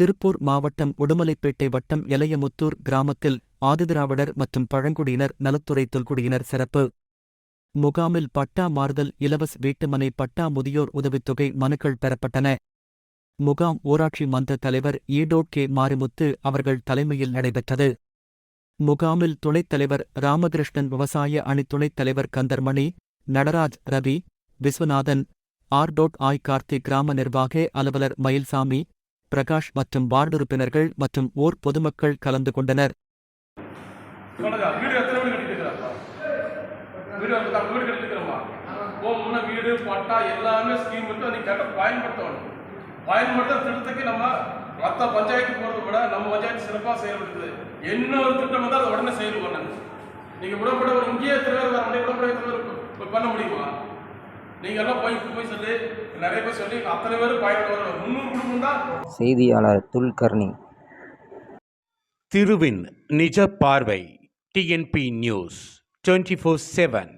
திருப்பூர் மாவட்டம் உடுமலைப்பேட்டை வட்டம் எலையமுத்தூர் கிராமத்தில் ஆதிதிராவிடர் மற்றும் பழங்குடியினர் நலத்துறை தொல்குடியினர் சிறப்பு. முகாமில் பட்டா மாறுதல் இலவச வீட்டுமனை பட்டா முதியோர் உதவித்தொகை மனுக்கள் பெறப்பட்டன. முகாம் ஊராட்சி மன்ற தலைவர் ஈடோட் கே மாரிமுத்து அவர்கள் தலைமையில் நடைபெற்றது. முகாமில் துணைத் தலைவர் ராமகிருஷ்ணன் விவசாய அணி துணைத் தலைவர் கந்தர்மணி நடராஜ் ரவி விஸ்வநாதன் ஆர்டோட் ஆய். கார்த்திக் கிராம நிர்வாக அலுவலர் மயில்சாமி பிரகாஷ் மற்றும் வார்டு உறுப்பினர்கள் மற்றும் ஓர் பொதுமக்கள் கலந்து கொண்டனர். வீடு வீடு வீடு ஓ வீடு பட்டா எல்லாமே ஸ்கீம் மட்டும் நீ கரெக்டாக பயன்படுத்தணும். பயன்படுத்த திட்டத்துக்கு நம்ம மற்ற பஞ்சாயத்து போகிறத விட நம்ம பஞ்சாயத்து சிறப்பாக செயல்படுது. என்ன ஒரு திட்டம் வந்தால் அதை உடனே செயல் பண்ணணும் நீங்கள் விடப்பட ஒரு இங்கேயே திருவாரூர் வர முடியும் விடப்பட திருவாரூர் பண்ண முடியுமா? நீங்கள் எல்லாம் போய் போய் சொல்லி. நிறைய பேர் சொல்லி அத்தனை பேர் பயன்படுவாங்க முன்னூறு செய்தியாளர் துல்கர்னி திருவின் நிஜ பார்வை TNP news twenty four seven